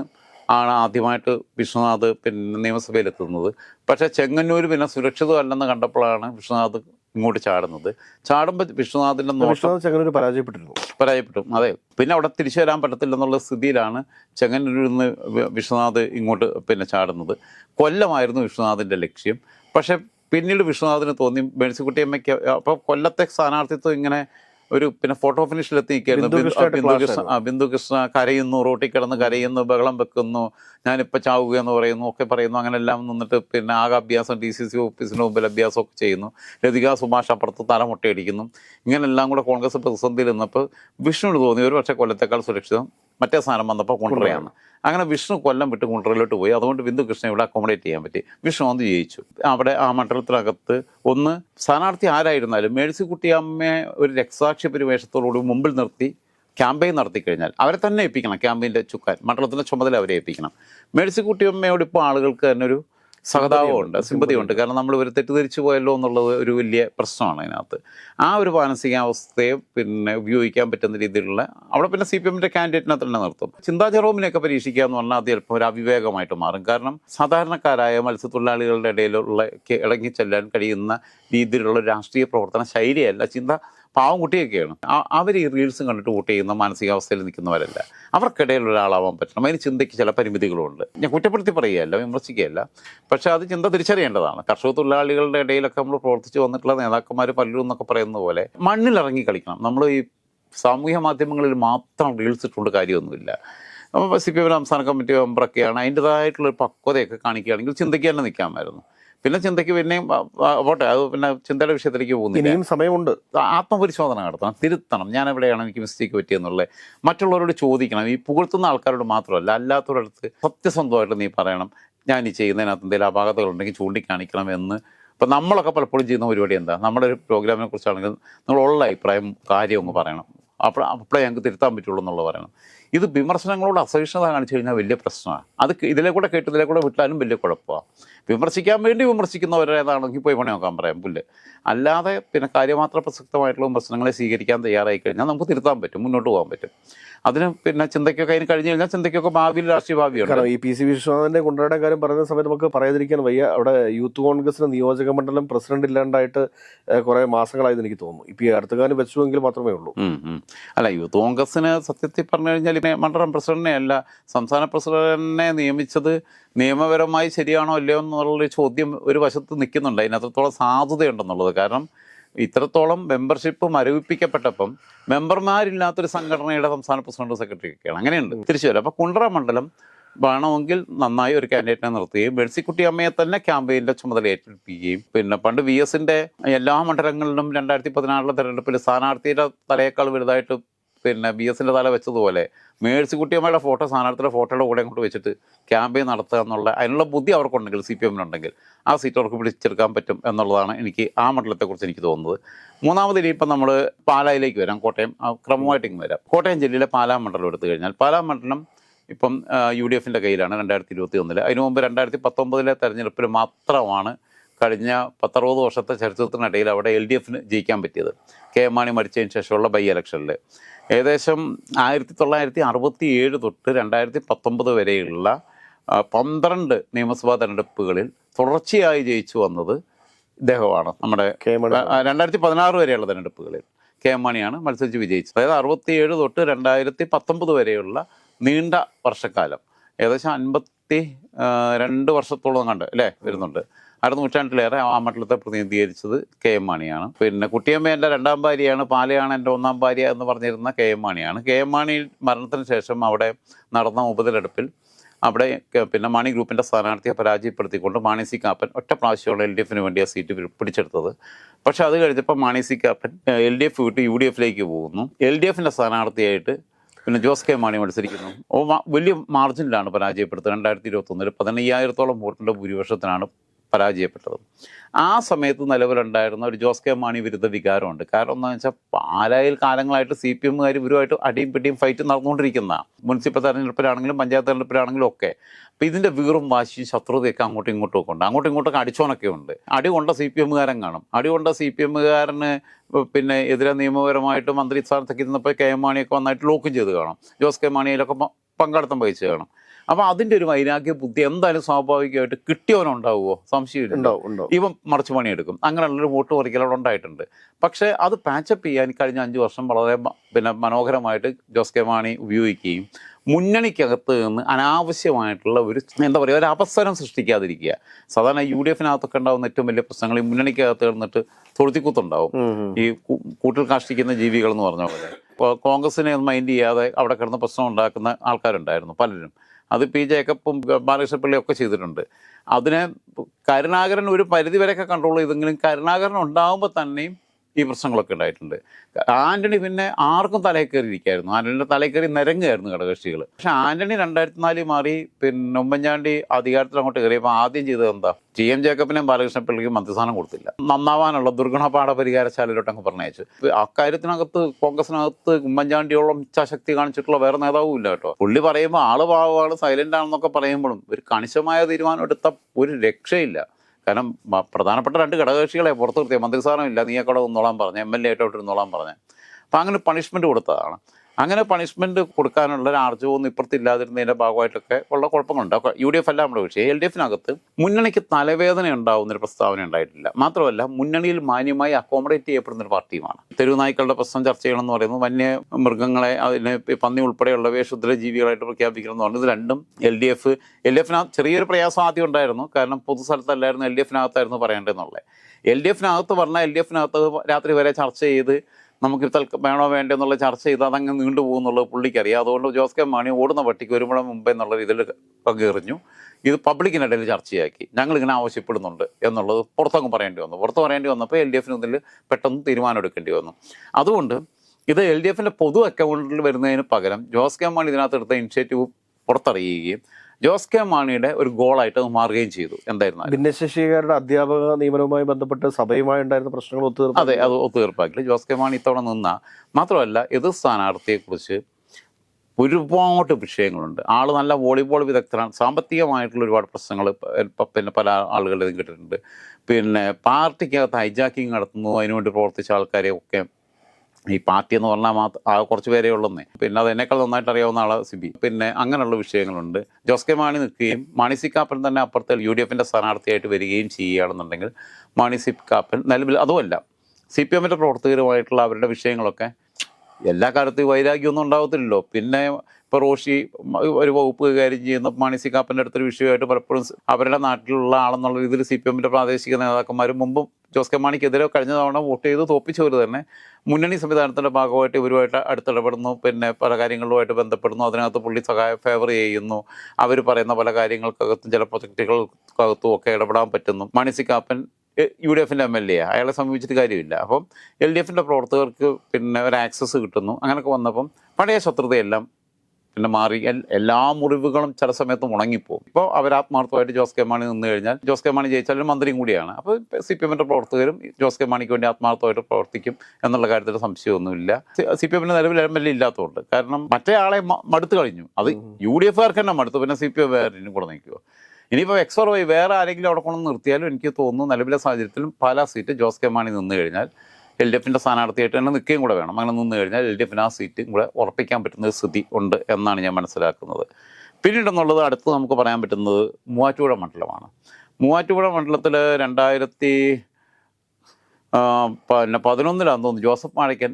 ആണ് ആദ്യമായിട്ട് വിശ്വനാഥ് പിന്നെ നിയമസഭയിലെത്തുന്നത്. പക്ഷേ ചെങ്ങന്നൂർ പിന്നെ സുരക്ഷിതമല്ലെന്ന് കണ്ടപ്പോഴാണ് വിശ്വനാഥ് ഇങ്ങോട്ട് ചാടുന്നത്. ചാടുമ്പോൾ വിശ്വനാഥിന്റെ നോട്ടം ചെങ്ങന്നൂർ പരാജയപ്പെട്ടിരുന്നു. പരാജയപ്പെട്ടു. അതെ പിന്നെ അവിടെ തിരിച്ചു വരാൻ പറ്റത്തില്ലെന്നുള്ള സ്ഥിതിയിലാണ് ചെങ്ങന്നൂരിൽ നിന്ന് വിശ്വനാഥ് ഇങ്ങോട്ട് പിന്നെ ചാടുന്നത്. കൊല്ലമായിരുന്നു വിശ്വനാഥിന്റെ ലക്ഷ്യം. പക്ഷേ പിന്നീട് വിശ്വനാഥിന് തോന്നി മേഴ്സിക്കുട്ടിയമ്മയ്ക്ക് അപ്പോൾ കൊല്ലത്തെ സ്ഥാനാർത്ഥിത്വം ഇങ്ങനെ ഒരു പിന്നെ ഫോട്ടോ ഫിനിഷിലെത്തി നിൽക്കുകയായിരുന്നു ബിന്ദു കൃഷ്ണ കരയുന്നു റോട്ടിൽ കിടന്ന് കരയുന്നു ബഹളം വെക്കുന്നു ഞാനിപ്പോൾ ചാവുക എന്ന് പറയുന്നു ഒക്കെ പറയുന്നു അങ്ങനെ എല്ലാം നിന്നിട്ട് പിന്നെ ആകെ അഭ്യാസം ഡി സി സി ഓഫീസിന് മുമ്പിൽ അഭ്യാസം ഒക്കെ ചെയ്യുന്നു. ലതിക സുഭാഷ് അപ്പുറത്ത് തല മുട്ടയടിക്കുന്നു. ഇങ്ങനെല്ലാം കൂടെ കോൺഗ്രസ് പ്രതിസന്ധിയിൽ നിന്നപ്പോൾ വിഷ്ണുവിന് തോന്നി ഒരു പക്ഷേ കൊല്ലത്തേക്കാൾ സുരക്ഷിതം. മറ്റേ സ്ഥാനം വന്നപ്പോൾ കുണ്ടറയാണ് അങ്ങനെ വിഷ്ണു കൊല്ലം വിട്ട് കുണ്ടറയിലോട്ട് പോയി. അതുകൊണ്ട് ബിന്ദു കൃഷ്ണ ഇവിടെ അക്കോമഡേറ്റ് ചെയ്യാൻ പറ്റി. വിഷ്ണു വന്ന് ജയിച്ചു. അവിടെ ആ മണ്ഡലത്തിനകത്ത് ഒന്ന് സ്ഥാനാർത്ഥി ആരായിരുന്നാലും മേഴ്സിക്കുട്ടി അമ്മയെ ഒരു രക്തസാക്ഷി പരിവേഷത്തോടുകൂടി മുമ്പിൽ നിർത്തി ക്യാമ്പയിൻ നടത്തി കഴിഞ്ഞാൽ അവരെ തന്നെ ഏൽപ്പിക്കണം ക്യാമ്പയിന്റെ ചുക്കാൻ. മണ്ഡലത്തിന്റെ ചുമതല അവരെ ഏൽപ്പിക്കണം. മേഴ്സിക്കുട്ടി അമ്മയോട് ഇപ്പോൾ ആളുകൾക്ക് തന്നെ ഒരു സഹതാപമുണ്ട് സിമ്പതിയുണ്ട് കാരണം നമ്മൾ ഇവർ തെറ്റിദ്ധരിച്ചു പോയല്ലോ എന്നുള്ളത് ഒരു വലിയ പ്രശ്നമാണ് അതിനകത്ത്. ആ ഒരു മാനസികാവസ്ഥയെ പിന്നെ ഉപയോഗിക്കാൻ പറ്റുന്ന രീതിയിലുള്ള അവിടെ പിന്നെ സി പി എമ്മിന്റെ കാൻഡിഡേറ്റിനെ തന്നെ നിർത്തും. ചിന്താ ജെറോമിനെയൊക്കെ പരീക്ഷിക്കുക എന്ന് പറഞ്ഞാൽ അത് ചിലപ്പോൾ ഒരു അവിവേകമായിട്ട് മാറും. കാരണം സാധാരണക്കാരായ മത്സ്യത്തൊഴിലാളികളുടെ ഇടയിലുള്ള ഇടങ്ങി ചെല്ലാൻ കഴിയുന്ന രീതിയിലുള്ള രാഷ്ട്രീയ പ്രവർത്തന ശൈലിയല്ല ചിന്ത പാവം കുട്ടിയൊക്കെയാണ്. അവർ ഈ റീൽസും കണ്ടിട്ട് വോട്ട് ചെയ്യുന്ന മാനസികാവസ്ഥയിൽ നിൽക്കുന്നവരല്ല. അവർക്കിടയിൽ ഒരാളാവാൻ പറ്റണം. അതിന് ചിന്തയ്ക്ക് ചില പരിമിതികളുണ്ട്. ഞാൻ കുറ്റപ്പെടുത്തി പറയുകയല്ല വിമർശിക്കുകയല്ല. പക്ഷേ അത് ചിന്ത തിരിച്ചറിയേണ്ടതാണ്. കർഷക തൊഴിലാളികളുടെ ഇടയിലൊക്കെ നമ്മൾ പ്രവർത്തിച്ച് വന്നിട്ടുള്ള നേതാക്കന്മാർ പലരും എന്നൊക്കെ പറയുന്ന പോലെ മണ്ണിലിറങ്ങി കളിക്കണം. നമ്മൾ ഈ സാമൂഹ്യ മാധ്യമങ്ങളിൽ മാത്രം റീൽസ് ഇട്ടുകൊണ്ട് കാര്യമൊന്നുമില്ല. സി പി എം സംസ്ഥാന കമ്മിറ്റി മെമ്പറൊക്കെയാണ് അതിന്റെതായിട്ടുള്ള പക്വതയൊക്കെ കാണിക്കുകയാണെങ്കിൽ ചിന്തയ്ക്ക് തന്നെ നിൽക്കാമായിരുന്നു. പിന്നെ ചിന്തയ്ക്ക് പിന്നെയും പോട്ടെ അത് പിന്നെ ചിന്തയുടെ വിഷയത്തിലേക്ക് പോകുന്നില്ല. ഇനിയും സമയമുണ്ട്. ആത്മപരിശോധന നടത്തണം. തിരുത്തണം. ഞാൻ എവിടെയാണ് എനിക്ക് മിസ്റ്റേക്ക് പറ്റിയെന്നുള്ളത്. മറ്റുള്ളവരോട് ചോദിക്കണം. ഈ പുകഴ്ത്തുന്ന ആൾക്കാരോട് മാത്രമല്ല അല്ലാത്തവരടുത്ത് സത്യസന്ധമായിട്ട് നീ പറയണം. ഞാൻ ഈ ചെയ്യുന്നതിനകത്ത് എന്തെങ്കിലും അപാകതകൾ ഉണ്ടെങ്കിൽ ചൂണ്ടിക്കാണിക്കണം എന്ന്. ഇപ്പം നമ്മളൊക്കെ പലപ്പോഴും ചെയ്യുന്ന പരിപാടി എന്താ? നമ്മുടെ ഒരു പ്രോഗ്രാമിനെ കുറിച്ചാണെങ്കിൽ നമ്മളുള്ള അഭിപ്രായം കാര്യം ഒന്ന് പറയണം. അപ്പോൾ അപ്പോഴേ ഞങ്ങൾക്ക് തിരുത്താൻ പറ്റുള്ളൂ എന്നുള്ളത് പറയണം. ഇത് വിമർശനങ്ങളോട് അസഹിഷ്ണുത കാണിച്ചു കഴിഞ്ഞാൽ വലിയ പ്രശ്നമാണ്. അത് ഇതിലെ കൂടെ കേട്ട് ഇതിലെ കൂടെ വിട്ടാലും വലിയ കുഴപ്പമാണ് വിമർശിക്കാൻ വേണ്ടി വിമർശിക്കുന്നവരേതാണെങ്കിൽ പോയി പണി നോക്കാൻ പറയാം പുല്ല്. അല്ലാതെ പിന്നെ കാര്യമാത്ര പ്രസക്തമായിട്ടുള്ള വിമർശനങ്ങളെ സ്വീകരിക്കാൻ തയ്യാറായി കഴിഞ്ഞാൽ നമുക്ക് തിരുത്താൻ പറ്റും മുന്നോട്ട് പോകാൻ പറ്റും. അതിന് പിന്നെ ചിന്തയ്ക്കൊക്കെ അതിന് കഴിഞ്ഞ് കഴിഞ്ഞാൽ ചിന്തയ്ക്കൊക്കെ ഭാവിയിൽ രാഷ്ട്രീയ ഭാവിയുണ്ട്. കാരണം ഈ പി സി വിശ്വനാഥന്റെ കൊണ്ടുവരേണ്ട കാര്യം പറയുന്ന സമയത്ത് നമുക്ക് പറയാതിരിക്കാൻ വയ്യ. അവിടെ യൂത്ത് കോൺഗ്രസിന് നിയോജക മണ്ഡലം പ്രസിഡന്റ് ഇല്ലാണ്ടായിട്ട് കുറെ മാസങ്ങളായത് എനിക്ക് തോന്നുന്നു. ഇപ്പൊ ഈ അടുത്ത കാലം വെച്ചുവെങ്കിൽ മാത്രമേ ഉള്ളൂ. അല്ല യൂത്ത് കോൺഗ്രസിന് സത്യത്തിൽ പറഞ്ഞു കഴിഞ്ഞാൽ ഇതിനെ മണ്ഡലം പ്രസിഡന്റിനെ അല്ല സംസ്ഥാന പ്രസിഡന്റിനെ നിയമിച്ചത് നിയമപരമായി ശരിയാണോ അല്ലയോ എന്നുള്ള ചോദ്യം ഒരു വശത്ത് നിൽക്കുന്നുണ്ട്. അതിന് അത്രത്തോളം സാധുതയുണ്ടെന്നുള്ളത്. കാരണം ഇത്രത്തോളം മെമ്പർഷിപ്പ് മരവിപ്പിക്കപ്പെട്ടപ്പം മെമ്പർമാരില്ലാത്തൊരു സംഘടനയുടെ സംസ്ഥാന പ്രസിഡന്റ് സെക്രട്ടറി ഒക്കെയാണ്. അങ്ങനെയുണ്ട്. തിരിച്ചു വരും. അപ്പോൾ കുണ്ടറ മണ്ഡലം വേണമെങ്കിൽ നന്നായി ഒരു കാൻഡിഡേറ്റിനെ നിർത്തുകയും മേഴ്സിക്കുട്ടി അമ്മയെ തന്നെ ക്യാമ്പയിന്റെ ചുമതല ഏറ്റെടുപ്പിക്കുകയും പിന്നെ പണ്ട് വി എസിന്റെ എല്ലാ മണ്ഡലങ്ങളിലും രണ്ടായിരത്തി പതിനാറിലെ തെരഞ്ഞെടുപ്പിൽ സ്ഥാനാർത്ഥിയുടെ തലയേക്കാൾ വലുതായിട്ട് പിന്നെ ബി എസിന്റെ തല വെച്ചതുപോലെ മേഴ്സിക്കുട്ടിയമ്മയുടെ ഫോട്ടോ സ്ഥാനാർത്ഥിയുടെ ഫോട്ടോയുടെ കൂടെ അങ്ങോട്ട് വെച്ചിട്ട് ക്യാമ്പയിൻ നടത്തുക എന്നുള്ള അതിനുള്ള ബുദ്ധി അവർക്കുണ്ടെങ്കിൽ സി പി എമ്മിനുണ്ടെങ്കിൽ ആ സീറ്റ് അവർക്ക് പിടിച്ചെടുക്കാൻ പറ്റും എന്നുള്ളതാണ് എനിക്ക് ആ മണ്ഡലത്തെക്കുറിച്ച് എനിക്ക് തോന്നുന്നത്. മൂന്നാമത് ഇനിയിപ്പം നമ്മൾ പാലായിലേക്ക് വരാം കോട്ടയം. ആ, ക്രമമായിട്ട് ഇങ്ങ് വരാം. കോട്ടയം ജില്ലയിലെ പാലാ മണ്ഡലം എടുത്തു കഴിഞ്ഞാൽ പാലാ മണ്ഡലം ഇപ്പം യു ഡി എഫിന്റെ കയ്യിലാണ് രണ്ടായിരത്തി ഇരുപത്തി ഒന്നിൽ അതിനു മുമ്പ് രണ്ടായിരത്തി പത്തൊമ്പതിലെ തെരഞ്ഞെടുപ്പിൽ മാത്രമാണ് കഴിഞ്ഞ പത്തറുപത് വർഷത്തെ ചരിത്രത്തിനിടയിൽ അവിടെ എൽ ഡി എഫിന് ജയിക്കാൻ പറ്റിയത്. കെ എം മാണി മരിച്ചതിന് ശേഷമുള്ള ബൈ ഇലക്ഷനിൽ ഏകദേശം ആയിരത്തി തൊള്ളായിരത്തി അറുപത്തി ഏഴ് തൊട്ട് രണ്ടായിരത്തി പത്തൊമ്പത് വരെയുള്ള പന്ത്രണ്ട് നിയമസഭാ തെരഞ്ഞെടുപ്പുകളിൽ തുടർച്ചയായി ജയിച്ചു വന്നത് ഇദ്ദേഹമാണ്. നമ്മുടെ രണ്ടായിരത്തി പതിനാറ് വരെയുള്ള തെരഞ്ഞെടുപ്പുകളിൽ കെ എം മാണിയാണ് മത്സരിച്ച് വിജയിച്ചത്. അതായത് അറുപത്തിയേഴ് തൊട്ട് രണ്ടായിരത്തി പത്തൊമ്പത് വരെയുള്ള നീണ്ട വർഷക്കാലം. ഏകദേശം അൻപത്തി രണ്ട് വർഷത്തോളം കണ്ട് അല്ലേ വരുന്നുണ്ട്. അര നൂറ്റാണ്ടിലേറെ ആ മണ്ഡലത്തെ പ്രതിനിധീകരിച്ചത് കെ എം മാണിയാണ്. പിന്നെ കുട്ടിയമ്മ എന്റെ രണ്ടാം ഭാര്യയാണ് പാലയാണ് എന്റെ ഒന്നാം ഭാര്യ എന്ന് പറഞ്ഞിരുന്ന കെ എം മാണിയാണ്. കെ എം മാണി മരണത്തിന് ശേഷം അവിടെ നടന്ന ഉപതെരെടുപ്പിൽ അവിടെ പിന്നെ മാണി ഗ്രൂപ്പിന്റെ സ്ഥാനാർത്ഥിയെ പരാജയപ്പെടുത്തിക്കൊണ്ട് മാണി സി കാപ്പൻ ഒറ്റ പ്രാവശ്യമാണ് എൽ ഡി എഫിന് വേണ്ടി ആ സീറ്റ് പിടിച്ചെടുത്തത്. പക്ഷേ അത് കഴിഞ്ഞപ്പോൾ Mani C Kappan L D F വിട്ട് യു ഡി എഫിലേക്ക് പോകുന്നു. എൽ ഡി എഫിന്റെ സ്ഥാനാർത്ഥിയായിട്ട് പിന്നെ ജോസ് കെ മാണി മത്സരിക്കുന്നു. ഓ വലിയ മാർജിനിലാണ് പരാജയപ്പെടുത്തുന്നത് രണ്ടായിരത്തി ഇരുപത്തൊന്നിൽ പതിനയ്യായിരത്തോളം വോട്ടിന്റെ ഭൂരിപക്ഷത്തിനാണ് പരാജയപ്പെട്ടത്. ആ സമയത്ത് നിലവിലുണ്ടായിരുന്ന ഒരു ജോസ് കെ മാണി വിരുദ്ധ വികാരമുണ്ട്. കാരണം എന്താണെന്ന് വെച്ചാൽ പാലായിൽ കാലങ്ങളായിട്ട് സി പി എമ്മുകാർ ഇവരുമായിട്ട് അടിയും പിടിയും ഫൈറ്റ് നടന്നുകൊണ്ടിരിക്കുന്ന മുനിസിപ്പൽ തെരഞ്ഞെടുപ്പിലാണെങ്കിലും പഞ്ചായത്ത് തെരഞ്ഞെടുപ്പിലാണെങ്കിലും ഒക്കെ. അപ്പം ഇതിന്റെ വീറും വാശിയും ശത്രുതയൊക്കെ അങ്ങോട്ടും ഇങ്ങോട്ടും ഒക്കെ ഉണ്ട്. അങ്ങോട്ടും ഇങ്ങോട്ടൊക്കെ അടിച്ചോനൊക്കെ ഉണ്ട്. അടി കൊണ്ട സി പി എമ്മുകാരൻ കാണും. അടി കൊണ്ട സി പി എമ്മുകാരന് പിന്നെ എതിരെ നിയമപരമായിട്ട് മന്ത്രി സ്ഥാനത്തൊക്കെ ഇരുന്നപ്പോൾ കെ എം മാണിയൊക്കെ വന്നായിട്ട് ലോക്കും ചെയ്ത് കാണും. ജോസ് കെ മാണിയിലൊക്കെ പങ്കെടുത്തം വഹിച്ച് കാണും. അപ്പോൾ അതിന്റെ ഒരു വൈരാഗ്യ ബുദ്ധി എന്തായാലും സ്വാഭാവികമായിട്ട് കിട്ടിയവനുണ്ടാവുമോ സംശയമില്ല. ഇവ മറച്ചു ഇവൻ മറിച്ച് പണിയെടുക്കും. അങ്ങനെയുള്ളൊരു വോട്ട് പറിക്കൽ അവിടെ ഉണ്ടായിട്ടുണ്ട്. പക്ഷേ അത് പാച്ചപ്പ് ചെയ്യാൻ കഴിഞ്ഞ അഞ്ച് വർഷം വളരെ പിന്നെ മനോഹരമായിട്ട് ജോസ് കെ മാണി ഉപയോഗിക്കുകയും മുന്നണിക്കകത്ത് നിന്ന് അനാവശ്യമായിട്ടുള്ള ഒരു എന്താ പറയുക ഒരു അവസരം സൃഷ്ടിക്കാതിരിക്കുക. സാധാരണ യു ഡി എഫിനകത്തൊക്കെ ഉണ്ടാകുന്ന ഏറ്റവും വലിയ പ്രശ്നങ്ങൾ ഈ മുന്നണിക്കകത്ത് കിടന്നിട്ട് തൊഴുത്തിക്കുത്തുണ്ടാവും. ഈ കൂട്ടിൽ കാഷ്ടിക്കുന്ന ജീവികൾ എന്ന് പറഞ്ഞ പോലെ. കോൺഗ്രസിനെ മൈൻഡ് ചെയ്യാതെ അവിടെ കിടന്ന് പ്രശ്നം ഉണ്ടാക്കുന്ന ആൾക്കാരുണ്ടായിരുന്നു പലരും. അത് പി ജേക്കബും ബാലകൃഷ്ണപിള്ളിയും ഒക്കെ ചെയ്തിട്ടുണ്ട്. അതിനെ കരുണാകരൻ ഒരു പരിധി വരെയൊക്കെ കൺട്രോൾ ചെയ്തെങ്കിലും കരുണാകരൻ ഉണ്ടാകുമ്പോൾ തന്നെയും ഈ പ്രശ്നങ്ങളൊക്കെ ഉണ്ടായിട്ടുണ്ട്. ആന്റണി പിന്നെ ആർക്കും തലയിൽ കയറി ഇരിക്കായിരുന്നു ആന്റണിയുടെ തലയിൽ കയറി നിരങ്ങുകയായിരുന്നു ഘടകകക്ഷികൾ പക്ഷെ ആന്റണി രണ്ടായിരത്തി നാലിൽ മാറി പിന്നെ ഉമ്മൻചാണ്ടി അധികാരത്തിൽ അങ്ങോട്ട് കയറിയപ്പോൾ ആദ്യം ചെയ്തത് എന്താ? ടി എം ജേക്കബിനെയും ബാലകൃഷ്ണ പിള്ളയ്ക്കും മന്ത്രിസ്ഥാനം കൊടുത്തില്ല. നന്നാവാനുള്ള ദുർഗുണപാഠ പരിഹാരശാലയിലോട്ട് അങ്ങ് പറഞ്ഞയച്ചു. അക്കാര്യത്തിനകത്ത് കോൺഗ്രസിനകത്ത് ഉമ്മൻചാണ്ടിയോളം ഇച്ഛാശക്തി കാണിച്ചിട്ടുള്ള വേറെ നേതാവും ഇല്ല കേട്ടോ. പുള്ളി പറയുമ്പോൾ ആൾ പാവാൾ സൈലന്റ് ആണെന്നൊക്കെ പറയുമ്പോഴും ഒരു കണിശമായ തീരുമാനം എടുത്ത ഒരു രക്ഷയില്ല. കാരണം പ്രധാനപ്പെട്ട രണ്ട് ഘടകകക്ഷികളെ പുറത്തു നിർത്തിയ മന്ത്രിസ്ഥാനം ഇല്ല. നീ അവിടെ നിന്നോളാൻ പറഞ്ഞു എം എൽ എ ആയിട്ട് അവിടെ ഇരുന്നോളാൻ പറഞ്ഞു. അപ്പം അങ്ങനെ പണിഷ്മെന്റ് കൊടുത്തതാണ്. അങ്ങനെ പണിഷ്മെന്റ് കൊടുക്കാനുള്ള ഒരു ആർജവം ഇപ്പുറത്തില്ലാതിരുന്നതിന്റെ ഭാഗമായിട്ടൊക്കെ ഉള്ള കുഴപ്പങ്ങളുണ്ട്. യു ഡി എഫ് അല്ല നമ്മുടെ വിഷയം എൽ ഡി എഫിനകത്ത് മുന്നണിക്ക് തലവേദന ഉണ്ടാവുന്ന ഒരു പ്രസ്താവന ഉണ്ടായിട്ടില്ല. മാത്രമല്ല മുന്നണിയിൽ മാന്യമായി അക്കോമഡേറ്റ് ചെയ്യപ്പെടുന്ന ഒരു പാർട്ടിയുമാണ്. തെരുവ് നായ്ക്കളുടെ പ്രശ്നം ചർച്ച ചെയ്യണമെന്ന് പറയുന്നത് വന്യ മൃഗങ്ങളെ അതിനെ പന്നി ഉൾപ്പെടെയുള്ളവയെ ക്ഷുദ്രജീവികളായിട്ട് പ്രഖ്യാപിക്കണമെന്ന് പറഞ്ഞത് രണ്ടും L D F L D എഫിനകത്ത് ചെറിയൊരു പ്രയാസം ആദ്യം ഉണ്ടായിരുന്നു. കാരണം പൊതു സ്ഥലത്തല്ലായിരുന്നു എൽ ഡി എഫിനകത്തായിരുന്നു പറയേണ്ടതെന്നുള്ളത്. എൽ ഡി എഫിനകത്ത് പറഞ്ഞാൽ എൽ ഡി എഫിനകത്ത് രാത്രി വരെ ചർച്ച ചെയ്ത് നമുക്ക് വേണോ വേണ്ടോ എന്നുള്ള ചർച്ച ചെയ്ത് അതങ്ങ് നീണ്ടു പോകുന്നുള്ളത് പുള്ളിക്കറിയാം. അതുകൊണ്ട് ജോസ് കെ മാണി ഓടുന്ന പട്ടിക്ക് ഒരു മുഴം മുമ്പേ എന്നുള്ള രീതിയിൽ പങ്കെറിഞ്ഞു ഇത് പബ്ലിക്കിനിടയിൽ ചർച്ചയാക്കി. ഞങ്ങളിങ്ങനെ ആവശ്യപ്പെടുന്നുണ്ട് എന്നുള്ളത് പുറത്തങ്ങ് പറയേണ്ടി വന്നു. പുറത്ത് പറയേണ്ടി വന്നപ്പോൾ എൽ ഡി എഫിന് പെട്ടെന്ന് തീരുമാനം എടുക്കേണ്ടി വന്നു. അതുകൊണ്ട് ഇത് എൽ ഡി എഫിന്റെ പൊതു അക്കൗണ്ടിൽ വരുന്നതിന് പകരം ജോസ് കെ മാണി ഇതിനകത്ത് എടുത്ത ഇനിഷ്യേറ്റീവ് പുറത്തറിയുകയും ജോസ് കെ മാണിയുടെ ഒരു ഗോളായിട്ട് അത് മാറുകയും ചെയ്തു. എന്തായിരുന്നു ഭിന്നശേഷിക്കാരുടെ അധ്യാപക നിയമനവുമായി ബന്ധപ്പെട്ട് സഭയുമായി ഉണ്ടായിരുന്ന പ്രശ്നങ്ങൾ ഒത്തുതീർപ്പ് അതെ അത് ഒത്തുതീർപ്പാക്കില്ല ജോസ് കെ മാണി ഇത്തവണ നിന്ന മാത്രമല്ല എതിർ സ്ഥാനാർത്ഥിയെക്കുറിച്ച് ഒരുപാട് വിഷയങ്ങളുണ്ട്. ആൾ നല്ല വോളിബോൾ വിദഗ്ധനാണ്. സാമ്പത്തികമായിട്ടുള്ള ഒരുപാട് പ്രശ്നങ്ങൾ പിന്നെ പല ആളുകളുടെയും കിട്ടിയിട്ടുണ്ട് പിന്നെ പാർട്ടിക്കകത്ത് ഹൈജാക്കിങ് നടത്തുന്നു. അതിനുവേണ്ടി പ്രവർത്തിച്ച ആൾക്കാരെ ഒക്കെ ഈ പാർട്ടി എന്ന് പറഞ്ഞാൽ മാത്രം ആ കുറച്ച് പേരേ ഉള്ളന്നേ. പിന്നെ അതിനേക്കാൾ നന്നായിട്ട് അറിയാവുന്ന ആളാണ് സിബി. പിന്നെ അങ്ങനെയുള്ള വിഷയങ്ങളുണ്ട്. ജോസ് കെ മാണി നിൽക്കുകയും മാണി സി കാപ്പൻ തന്നെ അപ്പുറത്തെ യു ഡി എഫിന്റെ സ്ഥാനാർത്ഥിയായിട്ട് വരികയും ചെയ്യുകയാണെന്നുണ്ടെങ്കിൽ മാണി സി കാപ്പൻ നിലവിൽ അതുമല്ല. സി പി എമ്മിന്റെ പ്രവർത്തകരുമായിട്ടുള്ള അവരുടെ വിഷയങ്ങളൊക്കെ എല്ലാ കാലത്തും വൈരാഗ്യമൊന്നും ഉണ്ടാകത്തില്ലല്ലോ പിന്നെ ഇപ്പോൾ റോഷി ഒരു വകുപ്പ് കൈകാര്യം ചെയ്യുന്ന മാണി സി കാപ്പന്റെ അടുത്തൊരു വിഷയമായിട്ട് പലപ്പോഴും അവരുടെ നാട്ടിലുള്ള ആളെന്നുള്ള രീതിയിൽ സി പി എമ്മിന്റെ പ്രാദേശിക നേതാക്കന്മാരും മുമ്പും ജോസ് കെ മാണിക്കെതിരെ കഴിഞ്ഞ തവണ വോട്ട് ചെയ്ത് തോപ്പിച്ചവർ തന്നെ മുന്നണി സംവിധാനത്തിന്റെ ഭാഗമായിട്ട് ഇവരുമായിട്ട് അടുത്തിടപെടുന്നു പിന്നെ പല കാര്യങ്ങളുമായിട്ട് ബന്ധപ്പെടുന്നു അതിനകത്ത് പുള്ളി സഹായ ഫേവർ ചെയ്യുന്നു. അവർ പറയുന്ന പല കാര്യങ്ങൾക്കകത്തും ചില പ്രൊജക്റ്റുകൾക്കകത്തും ഒക്കെ ഇടപെടാൻ പറ്റുന്നു. Mani C Kappan U D എഫിന്റെ എം എൽ എ അയാളെ സമീപിച്ചിട്ട് കാര്യമില്ല. അപ്പം എൽ ഡി എഫിന്റെ പ്രവർത്തകർക്ക് പിന്നെ ഒരു ആക്സസ് കിട്ടുന്നു. അങ്ങനെയൊക്കെ വന്നപ്പം പഴയ ശത്രുതയെല്ലാം പിന്നെ മാറി. എല്ലാ മുറിവുകളും ചില സമയത്ത് ഉണങ്ങിപ്പോകും. ഇപ്പോൾ അവർ ആത്മാർത്ഥമായിട്ട് ജോസ് കെ മാണി നിന്ന് കഴിഞ്ഞാൽ ജോസ് കെ മാണി ജയിച്ചാൽ ഒരു മന്ത്രിയും കൂടിയാണ്. അപ്പോൾ സി പി എമ്മിന്റെ പ്രവർത്തകരും ജോസ് കെ മാണിക്ക് വേണ്ടി ആത്മാർത്ഥമായിട്ട് പ്രവർത്തിക്കും എന്നുള്ള കാര്യത്തിൽ സംശയമൊന്നുമില്ല. സി പി എമ്മിന് നിലവിൽ എം എൽ എ ഇല്ലാത്തതുകൊണ്ട്. കാരണം മറ്റേ ആളെ മടുത്തു കഴിഞ്ഞു. അത് യു ഡി എഫുകാർക്ക് തന്നെ മടുത്തു. പിന്നെ സി പി എം വേറെ കൂടെ നിൽക്കുമോ ഇനിയിപ്പോൾ എക്സോർ വൈ വേറെ ആരെങ്കിലും അവിടെ കൊണ്ടു നിർത്തിയാലും എനിക്ക് തോന്നുന്നു നിലവിലെ സാഹചര്യത്തിലും പല സീറ്റ് ജോസ് കെ മാണി നിന്ന് കഴിഞ്ഞാൽ എൽ ഡി എഫിന്റെ സ്ഥാനാർത്ഥിയായിട്ട് തന്നെ നിൽക്കുകയും കൂടെ വേണം. അങ്ങനെ നിന്ന് കഴിഞ്ഞാൽ എൽ ഡി എഫിന് ആ സീറ്റും കൂടെ ഉറപ്പിക്കാൻ പറ്റുന്ന സ്ഥിതി ഉണ്ട് എന്നാണ് ഞാൻ മനസ്സിലാക്കുന്നത്. പിന്നീടെന്നുള്ളത് അടുത്ത് നമുക്ക് പറയാൻ പറ്റുന്നത് മൂവാറ്റുപുഴ മണ്ഡലമാണ്. മൂവാറ്റുപുഴ മണ്ഡലത്തിൽ രണ്ടായിരത്തി പിന്നെ പതിനൊന്നിലാന്ന് തോന്നുന്നു ജോസഫ് മാളിക്കൻ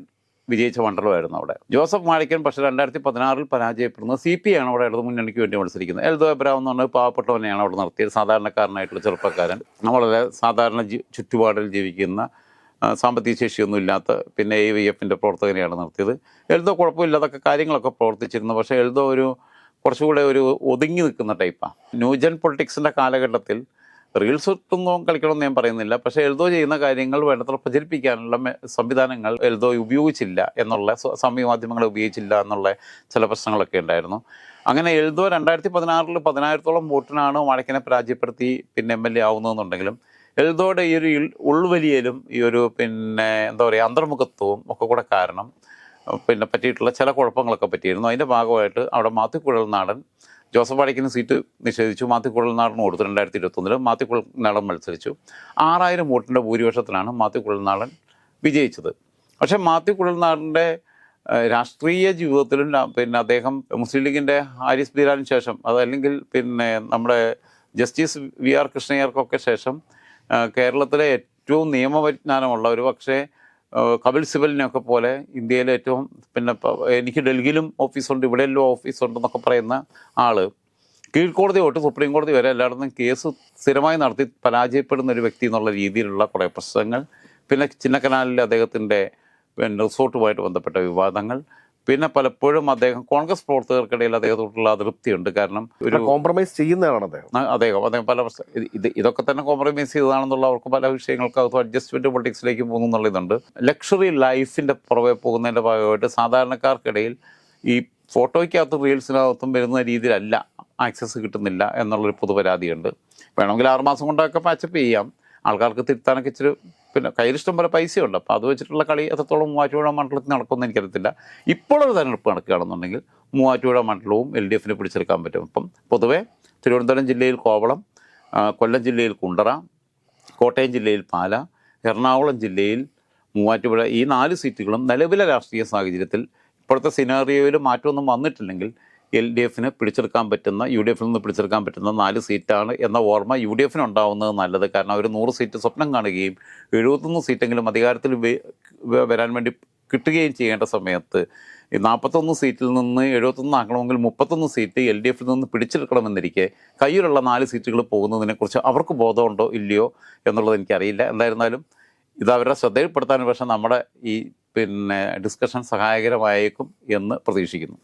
വിജയിച്ച മണ്ഡലമായിരുന്നു അവിടെ. ജോസഫ് മാളിക്കൻ പക്ഷേ രണ്ടായിരത്തി പതിനാറിൽ പരാജയപ്പെടുന്നത് സി പി ആണ് അവിടെ ഇടതു മുന്നണിക്ക് വേണ്ടി മത്സരിക്കുന്നത്. എൽദോ എബ്രാം എന്ന് പറഞ്ഞാൽ പാവപ്പെട്ടവനെയാണ് അവിടെ നിർത്തിയത് സാധാരണക്കാരനായിട്ടുള്ള ചെറുപ്പക്കാരൻ. വളരെ സാധാരണ ചുറ്റുപാടിൽ ജീവിക്കുന്ന സാമ്പത്തിക ശേഷിയൊന്നും ഇല്ലാത്ത പിന്നെ എ വി എഫിന്റെ പ്രവർത്തകനെയാണ് നടത്തിയത്. എൽദോ കുഴപ്പമില്ലാതൊക്കെ കാര്യങ്ങളൊക്കെ പ്രവർത്തിച്ചിരുന്നു. പക്ഷേ എൽദോ ഒരു കുറച്ചുകൂടെ ഒരു ഒതുങ്ങി നിൽക്കുന്ന ടൈപ്പാണ് ന്യൂജൻ പൊളിറ്റിക്സിന്റെ കാലഘട്ടത്തിൽ റീൽസ് ഒന്നും കളിക്കണമെന്ന് ഞാൻ പറയുന്നില്ല. പക്ഷേ എൽദോ ചെയ്യുന്ന കാര്യങ്ങൾ വേണ്ടത്ര പ്രചരിപ്പിക്കാനുള്ള സംവിധാനങ്ങൾ എൽദോ ഉപയോഗിച്ചില്ല എന്നുള്ള സമയ മാധ്യമങ്ങളെ ഉപയോഗിച്ചില്ല എന്നുള്ള ചില പ്രശ്നങ്ങളൊക്കെ ഉണ്ടായിരുന്നു. അങ്ങനെ എൽദോ രണ്ടായിരത്തി പതിനാറിൽ പതിനായിരത്തോളം വോട്ടിനാണ് വഴക്കിനെ പരാജയപ്പെടുത്തി പിന്നെ എം എൽ എ ആവുന്നതെന്നുണ്ടെങ്കിലും എൽദോയുടെ ഈ ഒരു ഉൾവലിയലും ഈ ഒരു പിന്നെ എന്താ പറയുക അന്തർമുഖത്വവും ഒക്കെ കൂടെ കാരണം പിന്നെ പറ്റിയിട്ടുള്ള ചില കുഴപ്പങ്ങളൊക്കെ പറ്റിയിരുന്നു. അതിന്റെ ഭാഗമായിട്ട് അവിടെ മാത്യു കുഴൽനാടൻ ജോസഫ് അടയ്ക്കിന് സീറ്റ് നിഷേധിച്ചു. മാത്യു കുഴൽനാടൻ കൊടുത്തു രണ്ടായിരത്തി ഇരുപത്തൊന്നിൽ മാത്യു കുഴൽനാടൻ മത്സരിച്ചു. ആറായിരം വോട്ടിന്റെ ഭൂരിപക്ഷത്തിലാണ് മാത്യു കുഴൽനാടൻ വിജയിച്ചത്. പക്ഷേ മാത്യു നാടന്റെ രാഷ്ട്രീയ ജീവിതത്തിലും പിന്നെ അദ്ദേഹം മുസ്ലിം ലീഗിന്റെ ഹാരിസ് ബീരാന് ശേഷം അതല്ലെങ്കിൽ പിന്നെ നമ്മുടെ ജസ്റ്റിസ് വി ആർ കൃഷ്ണയ്യർക്കൊക്കെ ശേഷം കേരളത്തിലെ ഏറ്റവും നിയമപരിജ്ഞാനമുള്ള ഒരു പക്ഷേ കപിൽ സിബലിനെയൊക്കെ പോലെ ഇന്ത്യയിലെ ഏറ്റവും പിന്നെ എനിക്ക് ഡൽഹിയിലും ഓഫീസുണ്ട് ഇവിടെയെല്ലാം ഓഫീസുണ്ട് എന്നൊക്കെ പറയുന്ന ആൾ കീഴ്ക്കോടതി തൊട്ട് സുപ്രീം കോടതി വരെ എല്ലായിടത്തും കേസ് സ്ഥിരമായി നടത്തി പരാജയപ്പെടുന്ന ഒരു വ്യക്തി എന്നുള്ള രീതിയിലുള്ള കുറേ പ്രശ്നങ്ങൾ പിന്നെ ചിന്നക്കനാലിലെ അദ്ദേഹത്തിന്റെ റിസോർട്ടുമായിട്ട് ബന്ധപ്പെട്ട വിവാദങ്ങൾ പിന്നെ പലപ്പോഴും അദ്ദേഹം കോൺഗ്രസ് പ്രവർത്തകർക്കിടയിൽ അദ്ദേഹത്തോടുള്ള അതൃപ്തിയുണ്ട്. കാരണം ഒരു കോംപ്രമൈസ് ചെയ്യുന്നതാണ് അദ്ദേഹം. അദ്ദേഹം അദ്ദേഹം പല ഇത് ഇത് ഇതൊക്കെ തന്നെ കോംപ്രമൈസ് ചെയ്തതാണെന്നുള്ള അവർക്ക് പല വിഷയങ്ങൾക്കകത്തും അഡ്ജസ്റ്റ്മെന്റ് പൊളിറ്റിക്സിലേക്ക് പോകുന്നു എന്നുള്ള ഇതുണ്ട് ലക്ഷറി ലൈഫിന്റെ പുറകെ പോകുന്നതിന്റെ ഭാഗമായിട്ട് സാധാരണക്കാർക്കിടയിൽ ഈ ഫോട്ടോയ്ക്കകത്തും റീൽസിനകത്തും വരുന്ന രീതിയിലല്ല ആക്സസ് കിട്ടുന്നില്ല എന്നുള്ളൊരു പൊതുപരാതിയുണ്ട്. വേണമെങ്കിൽ ആറുമാസം കൊണ്ടൊക്കെ പാച്ചപ്പ് ചെയ്യാം. ആൾക്കാർക്ക് തിരുത്താനൊക്കെ ഇച്ചിരി പിന്നെ കയ്യിലിഷ്ടം പോലെ പൈസയുണ്ട്. അപ്പോൾ അത് വെച്ചിട്ടുള്ള കളി എത്രത്തോളം മൂവാറ്റുപുഴ മണ്ഡലത്തിൽ നടക്കുമെന്ന് എനിക്കറിയത്തില്ല. ഇപ്പോഴൊരു തെരഞ്ഞെടുപ്പ് നടക്കുകയാണെന്നുണ്ടെങ്കിൽ മൂവാറ്റുപുഴ മണ്ഡലവും എൽ ഡി എഫിന് പിടിച്ചെടുക്കാൻ പറ്റും. അപ്പം പൊതുവേ തിരുവനന്തപുരം ജില്ലയിൽ കോവളം കൊല്ലം ജില്ലയിൽ കുണ്ടറ കോട്ടയം ജില്ലയിൽ പാല എറണാകുളം ജില്ലയിൽ മൂവാറ്റുപുഴ ഈ നാല് സീറ്റുകളും നിലവിലെ രാഷ്ട്രീയ സാഹചര്യത്തിൽ ഇപ്പോഴത്തെ സിനാറിയോയിൽ മാറ്റമൊന്നും വന്നിട്ടില്ലെങ്കിൽ എൽ ഡി എഫിന് പിടിച്ചെടുക്കാൻ പറ്റുന്ന യു ഡി എഫിൽ നിന്ന് പിടിച്ചെടുക്കാൻ പറ്റുന്ന നാല് സീറ്റാണ് എന്ന ഓർമ്മ യു ഡി എഫിന് ഉണ്ടാവുന്നത് നല്ലത്. കാരണം അവർ നൂറ് സീറ്റ് സ്വപ്നം കാണുകയും എഴുപത്തൊന്ന് സീറ്റെങ്കിലും അധികാരത്തിൽ വരാൻ വേണ്ടി കിട്ടുകയും ചെയ്യേണ്ട സമയത്ത് നാൽപ്പത്തൊന്ന് സീറ്റിൽ നിന്ന് എഴുപത്തൊന്ന് ആക്കണമെങ്കിൽ മുപ്പത്തൊന്ന് സീറ്റ് എൽ ഡി എഫിൽ നിന്ന് പിടിച്ചെടുക്കണമെന്നിരിക്കെ കയ്യിലുള്ള നാല് സീറ്റുകൾ പോകുന്നതിനെക്കുറിച്ച് അവർക്ക് ബോധമുണ്ടോ ഇല്ലയോ എന്നുള്ളത് എനിക്കറിയില്ല. എന്തായിരുന്നാലും ഇത് അവരുടെ ശ്രദ്ധയിൽപ്പെടുത്താൻ പക്ഷേ നമ്മുടെ ഈ പിന്നെ ഡിസ്കഷൻ സഹായകരമായേക്കും എന്ന് പ്രതീക്ഷിക്കുന്നു.